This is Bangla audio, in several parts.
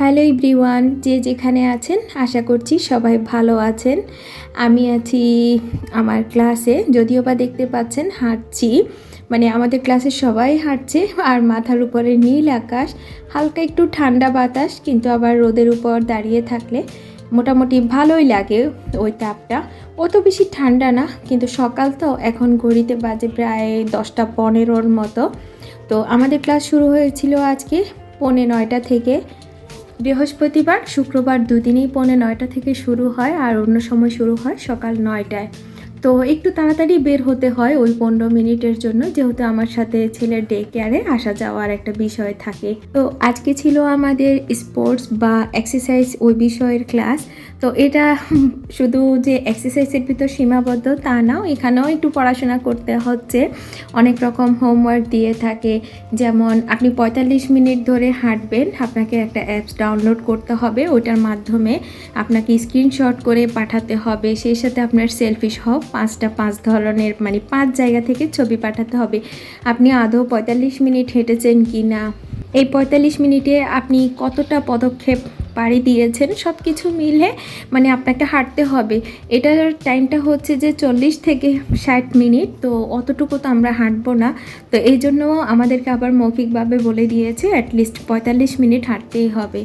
হ্যালো এভরিওয়ান, যে যেখানে আছেন, আশা করছি সবাই ভালো আছেন। আমি আছি আমার ক্লাসে, যদিও বা দেখতে পাচ্ছেন, হাঁটছি। মানে আমাদের ক্লাসে সবাই হাঁটছে, আর মাথার উপরে নীল আকাশ, হালকা একটু ঠান্ডা বাতাস, কিন্তু আবার রোদের উপর দাঁড়িয়ে থাকলে মোটামুটি ভালোই লাগে ওই তাপটা। অত বেশি ঠান্ডা না, কিন্তু সকাল তো, এখন ঘড়িতে বাজে প্রায় দশটা পনেরোর মতো। তো আমাদের ক্লাস শুরু হয়েছিল আজকে পৌনে নয়টা থেকে। বৃহস্পতিবার শুক্রবার দুদিনেই পৌনে নয়টা থেকে শুরু হয় আর অন্য সময় শুরু হয় সকাল নয়টায়। তো একটু তাড়াতাড়ি বের হতে হয় ওই পনেরো মিনিটের জন্য, যেহেতু আমার সাথে ছেলের ডে কেয়ারে আসা যাওয়ার একটা বিষয় থাকে। তো আজকে ছিল আমাদের স্পোর্টস বা এক্সারসাইজ ওই বিষয়ের ক্লাস। তো এটা শুধু যে এক্সারসাইজের ভিতর সীমাবদ্ধ তা নাও, এখানেও একটু পড়াশোনা করতে হচ্ছে। অনেক রকম হোমওয়ার্ক দিয়ে থাকে, যেমন আপনি পঁয়তাল্লিশ মিনিট ধরে হাঁটবেন, আপনাকে একটা অ্যাপস ডাউনলোড করতে হবে, ওটার মাধ্যমে আপনাকে স্ক্রিনশট করে পাঠাতে হবে, সেই সাথে আপনার সেলফি সহ পাঁচটা পাঁচ ধরনের মানে পাঁচ জায়গা থেকে ছবি পাঠাতে হবে। আপনি আদৌ পঁয়তাল্লিশ মিনিট হেঁটেছেন কি না এই পঁয়তাল্লিশ মিনিটে আপনি কতটা পদক্ষেপ পাড়ি দিয়েছেন সব কিছু মিলে মানে আপনাকে হাঁটতে হবে। এটার টাইমটা হচ্ছে যে চল্লিশ থেকে ষাট মিনিট, তো অতটুকু তো আমরা হাঁটবো না। তো এই জন্য আমাদেরকে আবার মৌখিকভাবে বলে দিয়েছে অ্যাটলিস্ট পঁয়তাল্লিশ মিনিট হাঁটতেই হবে।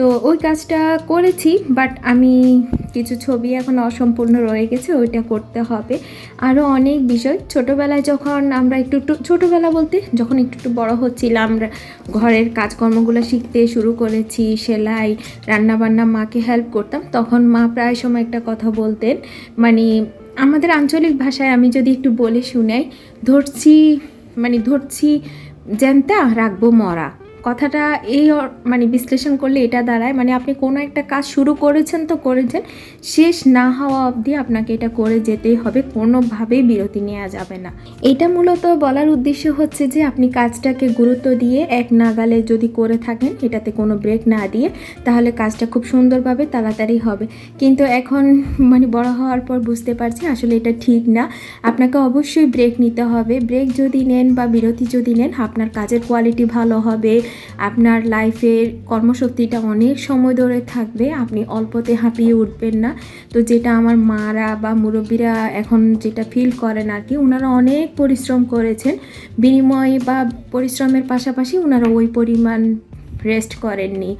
তো ওই কাজটা করেছি বাট আমি কিছু ছবি এখন অসম্পূর্ণ রয়ে গেছে, ওইটা করতে হবে। আরও অনেক বিষয়। ছোটোবেলায় যখন আমরা একটু একটু ছোটোবেলা বলতে যখন একটু একটু বড় হচ্ছিলাম ঘরের কাজকর্মগুলো শিখতে শুরু করেছি, সেলাই, রান্নাবান্না মাকে হেল্প করতাম, তখন মা প্রায় সময় একটা কথা বলতেন মানে আমাদের আঞ্চলিক ভাষায় আমি যদি একটু বলে শুনাই, ধরছি মানে ধরছি, জ্যান্তা, রাখব মরা। কথাটা এই মানে বিশ্লেষণ করলে এটা দাঁড়ায়। মানে আপনি কোনো একটা কাজ শুরু করেছেন তো করেছেন, শেষ না হওয়া অবধি আপনাকে এটা করে যেতেই হবে, কোনোভাবেই বিরতি নেওয়া যাবে না। এটা মূলত বলার উদ্দেশ্য হচ্ছে যে আপনি কাজটাকে গুরুত্ব দিয়ে এক নাগালে যদি করে থাকেন, এটাতে কোনো ব্রেক না দিয়ে, তাহলে কাজটা খুব সুন্দরভাবে তাড়াতাড়ি হবে। কিন্তু এখন মানে বড় হওয়ার পর বুঝতে পারছি আসলে এটা ঠিক না। আপনাকে অবশ্যই ব্রেক নিতে হবে। ব্রেক যদি নেন বা বিরতি যদি নেন, আপনার কাজের কোয়ালিটি ভালো হবে আপনার লাইফের কর্মশক্তিটা অনেক সময় ধরে থাকবে, আপনি অল্পতে হাঁপিয়ে উঠবেন না। তো যেটা আমার মারা বা মুরব্বীরা এখন যেটা ফিল করেন আর কি ওনারা অনেক পরিশ্রম করেছেন। বিনিময়ে বা পরিশ্রমের পাশাপাশি ওনারা ওই পরিমাণ রেস্ট করেননি।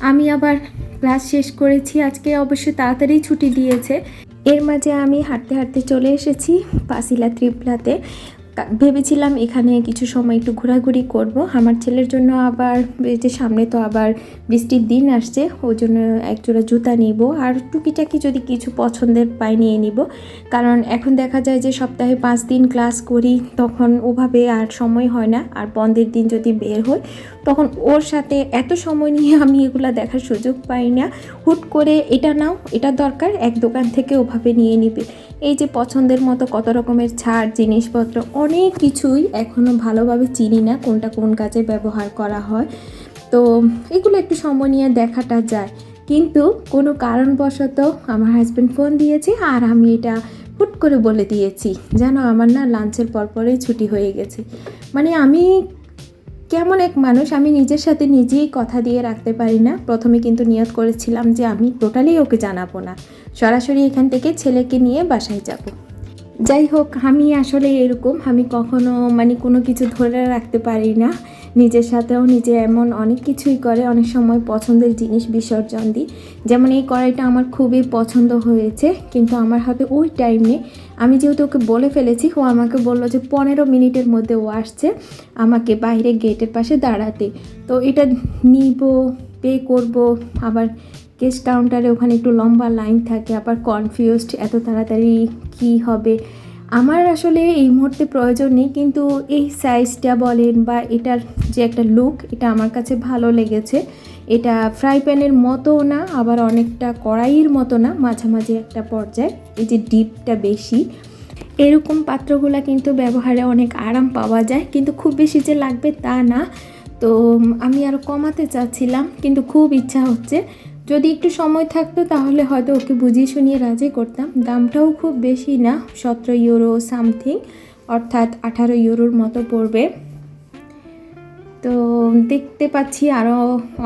আমি আবার ক্লাস শেষ করেছি, আজকে অবশ্য তাড়াতাড়ি ছুটি দিয়েছে। এর মাঝে আমি হাঁটতে হাঁটতে চলে এসেছি পাসিলা ত্রিপলাতে। ভেবেছিলাম এখানে কিছু সময় একটু ঘোরাঘুরি করব। আমার ছেলের জন্য আবার যে সামনে তো আবার বৃষ্টির দিন আসছে, ওই জন্য একজোড়া জুতা নিব। আর টুকিটাকি যদি কিছু পছন্দের পাই নিয়ে নিব। কারণ এখন দেখা যায় যে সপ্তাহে পাঁচ দিন ক্লাস করি, তখন ওভাবে আর সময় হয় না। আর বন্ধের দিন যদি বের হই, তখন ওর সাথে এত সময় নিয়ে আমি এগুলা দেখার সুযোগ পাই না। হুট করে এটা নাও, এটা দরকার, এক দোকান থেকে ওভাবে নিয়ে নিবে। এই যে পছন্দের মতো কত রকমের ছাড়, জিনিসপত্র অনেক কিছুই এখনও ভালোভাবে চিনি না কোনটা কোন কাজে ব্যবহার করা হয়। তো এগুলো একটু সময় নিয়ে দেখাটা যায়। কিন্তু কোনো কারণবশত আমার হাজব্যান্ড ফোন দিয়েছে আর আমি এটা হুট করে বলে দিয়েছি, জানো, আমার না লাঞ্চের পর পরেই ছুটি হয়ে গেছে। মানে আমি কেমন এক মানুষ, আমি নিজের সাথে নিজেই কথা দিয়ে রাখতে পারি না। প্রথমে কিন্তু নিয়ত করেছিলাম যে আমি টোটালি ওকে জানাব না। সরাসরি এখান থেকে ছেলেকে নিয়ে বাসায় যাব। যাই হোক আমি আসলে এরকম, আমি কখনো মানে কোনো কিছু ধরে রাখতে পারি না। নিজের সাথেও নিজে এমন অনেক কিছুই করে, অনেক সময় পছন্দের জিনিস বিসর্জন দিই। যেমন এই কড়াইটা আমার খুবই পছন্দ হয়েছে, কিন্তু আমার হাতে ওই টাইম নেই আমি যেহেতু ওকে বলে ফেলেছি, ও আমাকে বলল যে পনেরো মিনিটের মধ্যে ও আসছে, আমাকে বাইরে গেটের পাশে দাঁড়াতে। তো এটা নিব, পে করব, আবার কেস কাউন্টারে ওখানে একটু লম্বা লাইন থাকে, আবার কনফিউজড এত তাড়াতাড়ি কি হবে। আমার আসলে এই মুহূর্তে প্রয়োজন নেই, কিন্তু এই সাইজটা বলেন বা এটার যে একটা লুক এটা আমার কাছে ভালো লেগেছে। এটা ফ্রাই প্যানের মতো না, আবার অনেকটা কড়াইয়ের মতো না মাঝামাঝি একটা পর্যায়ে। এই যে ডিপটা বেশি। এরকম পাত্রগুলা কিন্তু ব্যবহারে অনেক আরাম পাওয়া যায়, কিন্তু খুব বেশি যে লাগবে তা না। তো আমি আরও কমাতে চাচ্ছিলাম, কিন্তু খুব ইচ্ছা হচ্ছে। যদি একটু সময় থাকতো, তাহলে হয়তো ওকে বুঝিয়ে শুনিয়ে রাজি করতাম। দামটাও খুব বেশি না, সতেরো ইউরো সামথিং অর্থাৎ আঠারো ইউরোর মতো পড়বে। তো দেখতে পাচ্ছি আরও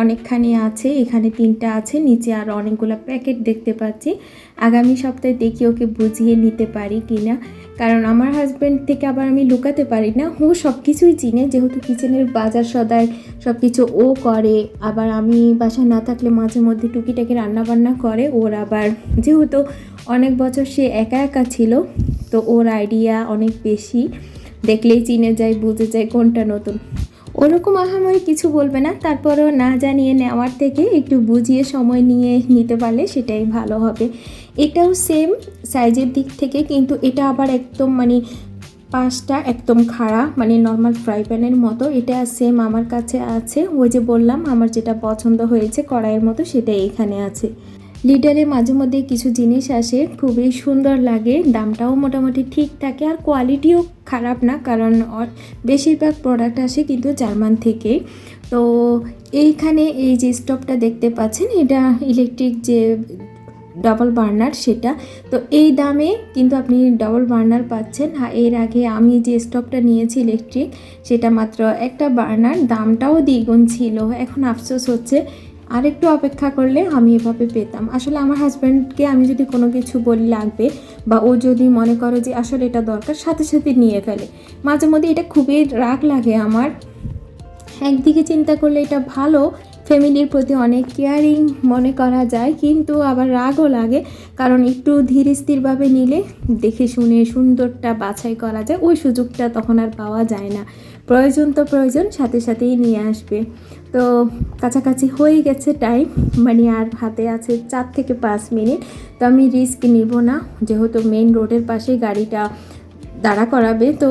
অনেকখানি আছে, এখানে তিনটা আছে, নিচে আরও অনেকগুলো প্যাকেট দেখতে পাচ্ছি। আগামী সপ্তাহে দেখি ওকে বুঝিয়ে নিতে পারি কি না কারণ আমার হাজব্যান্ড থেকে আবার আমি লুকাতে পারি না। ও সব কিছুই চিনে, যেহেতু কিচেনের বাজার সদায় সব কিছু ও করে, আবার আমি বাসায় না থাকলে মাঝে মধ্যে টুকিটাকি রান্না বান্না করে। ওর আবার যেহেতু অনেক বছর সে একা একা ছিল, তো ওর আইডিয়া অনেক বেশি। দেখলেই চিনে যায়, বুঝে যায় কোনটা নতুন। ওরকম আহামরি কিছু বলবে না, তারপরেও না জানিয়ে নেওয়ার থেকে একটু বুঝিয়ে সময় নিয়ে নিতে পারলে সেটাই ভালো হবে। এটাও সেম সাইজের দিক থেকে, কিন্তু এটা আবার একদম মানে পাঁচটা একদম খাড়া মানে নর্মাল ফ্রাই প্যানের মতো। এটা সেম আমার কাছে আছে। ওই যে বললাম, আমার যেটা পছন্দ হয়েছে কড়াইয়ের মতো সেটা এখানে আছে। লিডারে মাঝে মধ্যে কিছু জিনিস আসে, খুবই সুন্দর লাগে, দামটাও মোটামুটি ঠিক থাকে আর কোয়ালিটিও খারাপ না, কারণ বেশিরভাগ প্রোডাক্ট আসে কিন্তু জার্মান থেকে। তো এইখানে এই যে স্টোভটা দেখতে পাচ্ছেন, এটা ইলেকট্রিক যে ডাবল বার্নার সেটা। তো এই দামে কিন্তু আপনি ডাবল বার্নার পাচ্ছেন। এর আগে আমি যে স্টোভটা নিয়েছি ইলেকট্রিক সেটা মাত্র একটা বার্নার দামটাও দ্বিগুণ ছিল। এখন আফসোস হচ্ছে আরেকটু অপেক্ষা করলে আমি এভাবে পেতাম। আসলে আমার হাজব্যান্ডকে আমি যদি কোনো কিছু বলি লাগবে বা ও যদি মনে করে যে আসলে এটা দরকার, সাথে সাথে নিয়ে ফেলে। মাঝে মধ্যে এটা খুবই রাগ লাগে আমার। একদিকে চিন্তা করলে এটা ভালো, ফ্যামিলির প্রতি অনেক কেয়ারিং মনে করা যায়, কিন্তু আবার রাগও লাগে, কারণ একটু ধীর স্থিরভাবে নিলে দেখে শুনে সুন্দরটা বাছাই করা যায়, ওই সুযোগটা তখন আর পাওয়া যায় না। প্রয়োজন তো প্রয়োজন, সাথে সাথেই নিয়ে আসবে। তো কাছাকাছি হয়ে গেছে টাইম মানে আর হাতে আছে চার থেকে পাঁচ মিনিট। তো আমি রিস্ক নিব না, যেহেতু মেন রোডের পাশে গাড়িটা দাঁড়া করাবে, তো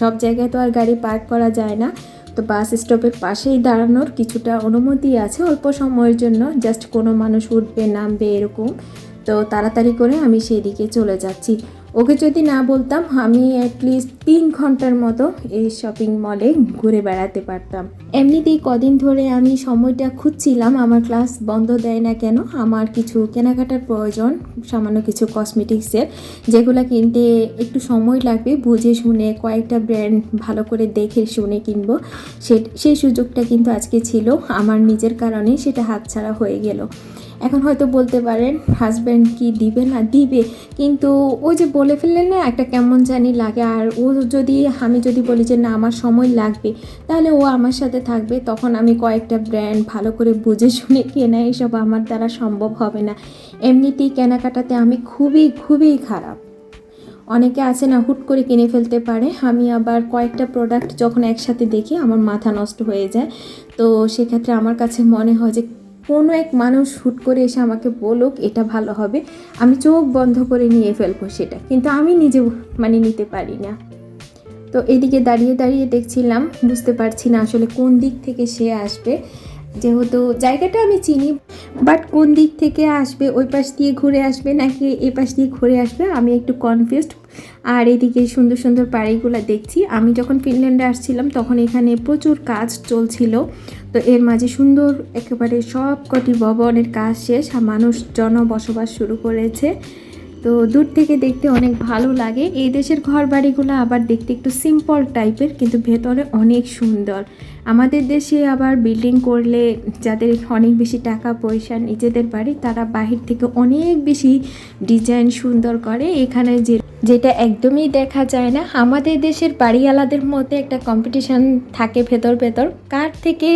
সব জায়গায় তো আর গাড়ি পার্ক করা যায় না। তো বাস স্টপের পাশেই দাঁড়ানোর কিছুটা অনুমতি আছে অল্প সময়ের জন্য জাস্ট কোনো মানুষ উঠবে, নামবে এরকম। তো তাড়াতাড়ি করে আমি সেদিকে চলে যাচ্ছি। ওকে যদি না বলতাম, আমি অ্যাটলিস্ট তিন ঘণ্টার মতো এই শপিং মলে ঘুরে বেড়াতে পারতাম। এমনিতেই কদিন ধরে আমি সময়টা খুঁজছিলাম, আমার ক্লাস বন্ধ দেয় না কেন, আমার কিছু কেনাকাটার প্রয়োজন, সামান্য কিছু কসমেটিক্সের যেগুলো কিনতে একটু সময় লাগবে, বুঝে শুনে কয়েকটা ব্র্যান্ড ভালো করে দেখে শুনে কিনবো। সেই সুযোগটা কিন্তু আজকে ছিল, আমার নিজের কারণে সেটা হাতছাড়া হয়ে গেল। এখন হয়তো বলতে পারেন হাজব্যান্ড কি দিবে না দিবে? কিন্তু ও যে বলে ফেললেন না, একটা কেমন জানি লাগে। আর ও যদি, আমি যদি বলি যে না, আমার সময় লাগবে, তাহলে ও আমার সাথে থাকবে। তখন আমি কয়েকটা ব্র্যান্ড ভালো করে বুঝে শুনে কেনা, এসব আমার দ্বারা সম্ভব হবে না। এমনিতেই কেনাকাটাতে আমি খুবই খুবই খারাপ। অনেকে আছে না, হুট করে কিনে ফেলতে পারে। আমি আবার কয়েকটা প্রোডাক্ট যখন একসাথে দেখি, আমার মাথা নষ্ট হয়ে যায়। তো সেক্ষেত্রে আমার কাছে মনে হয় যে কোনো এক মানুষ হুট করে এসে আমাকে বলুক, এটা ভালো হবে। আমি চোখ বন্ধ করে নিয়ে ফেলব সেটা। কিন্তু আমি নিজে মানে নিতে পারি না। তো এদিকে দাঁড়িয়ে দাঁড়িয়ে দেখছিলাম, বুঝতে পারছি না আসলে কোন দিক থেকে সে আসবে। যেহেতু জায়গাটা আমি চিনি, বাট কোন দিক থেকে আসবে, ওই পাশ দিয়ে ঘুরে আসবে নাকি এ পাশ দিয়ে ঘুরে আসবে, আমি একটু কনফিউজড আর এদিকে সুন্দর সুন্দর পাড়িগুলো দেখছি। আমি যখন ফিনল্যান্ডে আসছিলাম, তখন এখানে প্রচুর কাজ চলছিল। তো এর মাঝে সুন্দর একেবারে সব কটি ভবনের কাজ শেষ মানুষ জন বসবাস শুরু করেছে। তো দূর থেকে দেখতে অনেক ভালো লাগে। এই দেশের ঘর বাড়িগুলো আবার দেখতে একটু সিম্পল টাইপের কিন্তু ভেতরে অনেক সুন্দর। আমাদের দেশে আবার বিল্ডিং করলে যাদের অনেক বেশি টাকা পয়সা নিজেদের বাড়ি, তারা বাহির থেকে অনেক বেশি ডিজাইন সুন্দর করে। এখানে যে, যেটা একদমই দেখা যায় না, আমাদের দেশের বাড়িওয়ালাদের মধ্যে একটা কম্পিটিশান থাকে ভেতর ভেতর। কার থেকে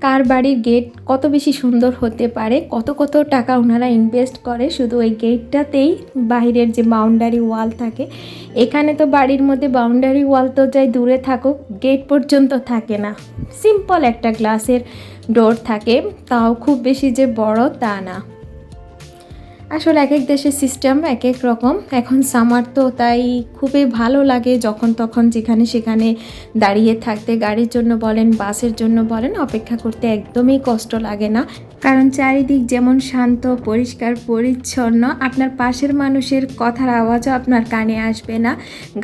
কার বাড়ির গেট কত বেশি সুন্দর হতে পারে, কত কত টাকা ওনারা ইনভেস্ট করে, শুধু ওই গেটটাতেই বাইরের যে বাউন্ডারি ওয়াল থাকে, এখানে তো বাড়ির মধ্যে বাউন্ডারি ওয়াল তো যাই দূরে থাকুক গেট পর্যন্ত থাকে না। সিম্পল একটা গ্লাসের ডোর থাকে, তাও খুব বেশি যে বড় তা না। আসলে এক এক দেশের সিস্টেম এক এক রকম। এখন সামার তো তাই খুবই ভালো লাগে যখন তখন যেখানে সেখানে দাঁড়িয়ে থাকতে। গাড়ির জন্য বলেন, বাসের জন্য বলেন, অপেক্ষা করতে একদমই কষ্ট লাগে না। কারণ চারিদিক যেমন শান্ত, পরিষ্কার, পরিচ্ছন্ন, আপনার পাশের মানুষের কথার আওয়াজও আপনার কানে আসবে না।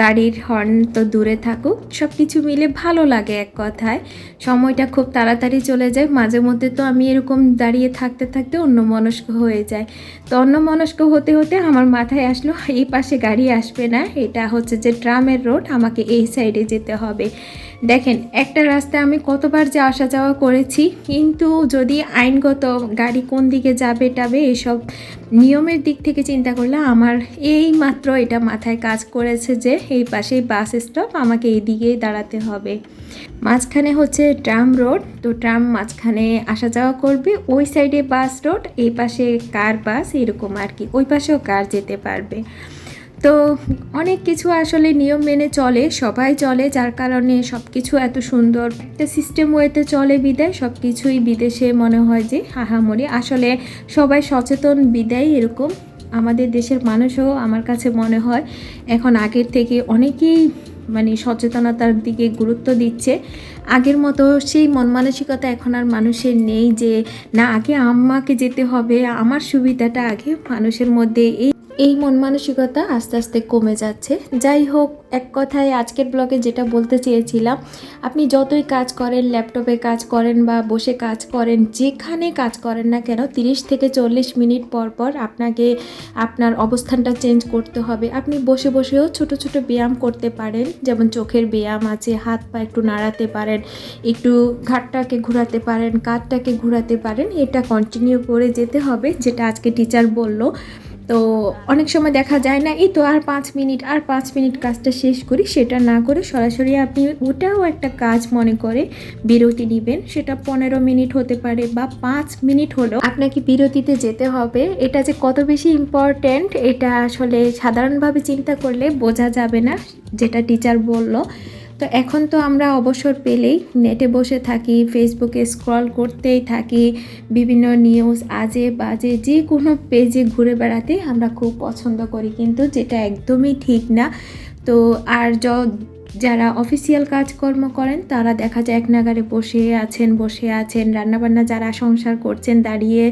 গাড়ির হর্ন তো দূরে থাকুক সব কিছু মিলে ভালো লাগে এক কথায়। সময়টা খুব তাড়াতাড়ি চলে যায়, মাঝে মধ্যে তো আমি এরকম দাঁড়িয়ে থাকতে থাকতে অন্য মনস্ক হয়ে যায়। তো অন্য মনস্ক হতে হতে আমার মাথায় আসলো, এই পাশে গাড়ি আসবে না, এটা হচ্ছে যে ট্রামের রোড, আমাকে এই সাইডে যেতে হবে। দেখেন, একটা রাস্তায় আমি কতবার যে আসা যাওয়া করেছি, কিন্তু যদি আইনগত গাড়ি কোন দিকে যাবে টাবে এসব নিয়মের দিক থেকে চিন্তা করলে আমার এই মাত্র এটা মাথায় কাজ করেছে যে এই পাশেই বাস স্টপ আমাকে এই দিকেই দাঁড়াতে হবে। মাঝখানে হচ্ছে ট্রাম রোড, তো ট্রাম মাঝখানে আসা যাওয়া করবে, ওই সাইডে বাস রোড এই পাশে কার বাস, এরকম আর কি, ওই পাশেও কার যেতে পারবে। তো অনেক কিছু আসলে নিয়ম মেনে চলে, সবাই চলে, যার কারণে সব কিছু এত সুন্দর। একটা সিস্টেম ওয়েতে চলে বিদায় সব কিছুই বিদেশে মনে হয় যে হাহামরি। আসলে সবাই সচেতন বিদায় এরকম। আমাদের দেশের মানুষও আমার কাছে মনে হয় এখন আগের থেকে অনেকেই মানে সচেতনতার দিকে গুরুত্ব দিচ্ছে। আগের মতো সেই মন মানসিকতা এখন আর মানুষের নেই যে, না, আগে আমাকে যেতে হবে, আমার সুবিধাটা আগে মানুষের মধ্যে এই এই মন মানসিকতা আস্তে আস্তে কমে যাচ্ছে। যাই হোক, এক কথায় আজকের ব্লগে যেটা বলতে চেয়েছিলাম, আপনি যতই কাজ করেন, ল্যাপটপে কাজ করেন বা বসে কাজ করেন, যেখানে কাজ করেন না কেন, তিরিশ থেকে চল্লিশ মিনিট পর পর আপনাকে আপনার অবস্থানটা চেঞ্জ করতে হবে। আপনি বসে বসেও ছোট ছোট ব্যায়াম করতে পারেন, যেমন চোখের ব্যায়াম আছে, হাত পা একটু নাড়াতে পারেন, একটু ঘাটটাকে ঘোরাতে পারেন, কাঁধটাকে ঘোরাতে পারেন, এটা কন্টিনিউ করে যেতে হবে, যেটা আজকে টিচার বলল। তো অনেক সময় দেখা যায় না, এই তো আর পাঁচ মিনিট, আর পাঁচ মিনিট কাজটা শেষ করি, সেটা না করে সরাসরি আপনি ওটাও একটা কাজ মনে করে বিরতি নেবেন। সেটা পনেরো মিনিট হতে পারে বা পাঁচ মিনিট হলেও আপনাকে বিরতিতে যেতে হবে। এটা যে কত বেশি ইম্পর্ট্যান্ট এটা আসলে সাধারণভাবে চিন্তা করলে বোঝা যাবে না, যেটা টিচার বলল। তো এখন তো আমরা অবসর পেলেই নেটে বসে থাকি ফেসবুকে স্ক্রল করতেই থাকি, বিভিন্ন নিউজ আজে বাজে যে কোনো পেজে ঘুরে বেড়াতে আমরা খুব পছন্দ করি। কিন্তু যেটা একদমই ঠিক না। তো আর যারা অফিসিয়াল কাজকর্ম করেন, তারা দেখা যায় এক নাগারে বসে আছেন বসে আছেন। রান্নাবান্না যারা সংসার করছেন, দাঁড়িয়ে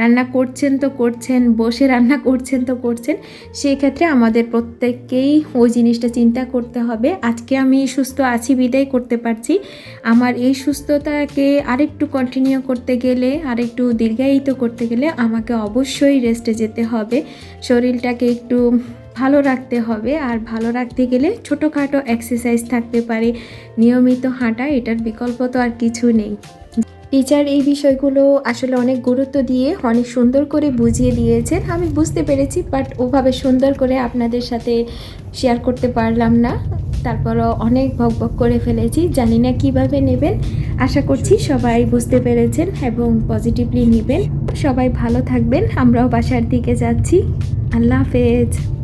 রান্না করছেন তো করছেন, বসে রান্না করছেন তো করছেন, সেই ক্ষেত্রে আমাদের প্রত্যেককেই ওই জিনিসটা চিন্তা করতে হবে। আজকে আমি সুস্থ আছি, বিদায় করতে পারছি। আমার এই সুস্থতাকে আরেকটু কন্টিনিউ করতে গেলে, আরেকটু দীর্ঘায়িত করতে গেলে আমাকে অবশ্যই রেস্টে যেতে হবে। শরীরটাকে একটু ভালো রাখতে হবে আর ভালো রাখতে গেলে ছোটোখাটো এক্সারসাইজ থাকতে পারে। নিয়মিত হাঁটা, এটার বিকল্প তো আর কিছু নেই। টিচার এই বিষয়গুলো আসলে অনেক গুরুত্ব দিয়ে অনেক সুন্দর করে বুঝিয়ে দিয়েছেন। আমি বুঝতে পেরেছি বাট ওভাবে সুন্দর করে আপনাদের সাথে শেয়ার করতে পারলাম না। তারপরও অনেক ভক ভক করে ফেলেছি, জানি না কীভাবে নেবেন। আশা করছি সবাই বুঝতে পেরেছেন এবং পজিটিভলি নেবেন। সবাই ভালো থাকবেন, আমরাও বাসার দিকে যাচ্ছি। আল্লাহ হাফেজ।